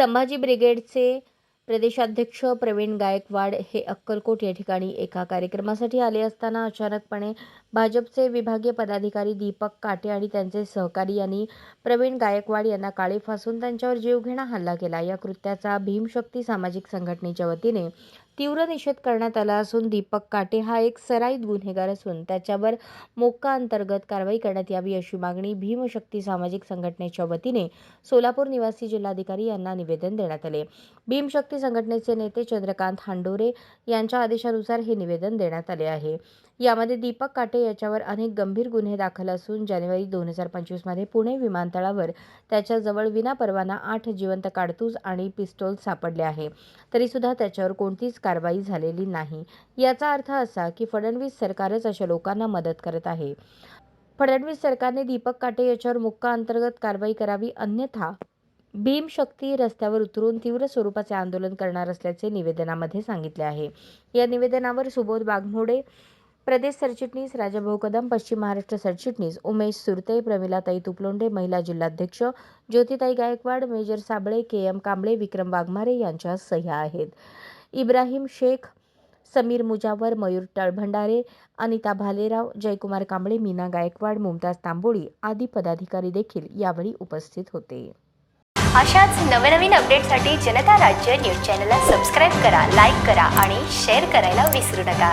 संभाजी ब्रिगेडचे प्रदेशाध्यक्ष प्रवीण गायकवाड हे अक्कलकोट या ठिकाणी एका कार्यक्रमासाठी आले असताना अचानकपणे भाजपचे विभागीय पदाधिकारी दीपक काटे आणि त्यांचे सहकारी यांनी प्रवीण गायकवाड यांना काळे फासून त्यांच्यावर जीवघेणा हल्ला केला. या कृत्याचा भीमशक्ती सामाजिक संघटनेच्या वतीने तीव्र निषेध करण्यात आला असून दीपक काटे हा एक सराईत गुन्हेगार असून त्याच्यावर मोक्का अंतर्गत कारवाई करण्यात यावी अशी मागणी भीमशक्ती सामाजिक संघटनेच्या वतीने सोलापूर निवासी जिल्हाधिकारी यांना निवेदन देण्यात आले. भीमशक्ती संघटनेचे नेते चंद्रकांत हांडोरे यांच्या आदेशानुसार हे निवेदन देण्यात आले आहे. यामध्ये दीपक काटे याच्यावर अनेक गंभीर गुन्हे दाखल असून जानेवारी दोन हजार पंचवीसमध्ये पुणे विमानतळावर त्याच्याजवळ विनापरवाना आठ जिवंत काडतूस आणि पिस्तोल सापडले आहे. तरीसुद्धा त्याच्यावर कोणतीच कारवाई झालेली नाही. याचा अर्थ असा की फडणवीस सरकारच अशा लोकांना मदत करत आहे. फडणवीस सरकारने दीपक काटे याच्यावर मुक्का अंतर्गत कारवाई करावी अन्यथा भीमशक्ती रस्त्यावर उतरून तीव्र स्वरूपाचे आंदोलन करणार असल्याचे निवेदनामध्ये सांगितले आहे. या निवेदनावर सुबोध वाघमोडे प्रदेश सरचिटणीस राजाभाऊ कदम पश्चिम महाराष्ट्र सरचिटणीस उमेश सुरते प्रमिलाताई तुपलोंडे महिला जिल्हाध्यक्ष Jyotitai Gaikwad major Sable K M Kamble Vikram Waghmare यांच्या सह्या आहेत. इब्राहिम शेख समीर मुजावर मयूर टळभंडारे अनिता भालेराव जयकुमार कांबळे मीना गायकवाड मुमताज तांबोळी आदी पदाधिकारी देखील यावेळी उपस्थित होते. अशाच नवनवीन अपडेटसाठी जनता राज्य न्यूज चॅनलला सबस्क्राईब करा लाईक करा आणि शेअर करायला विसरू नका.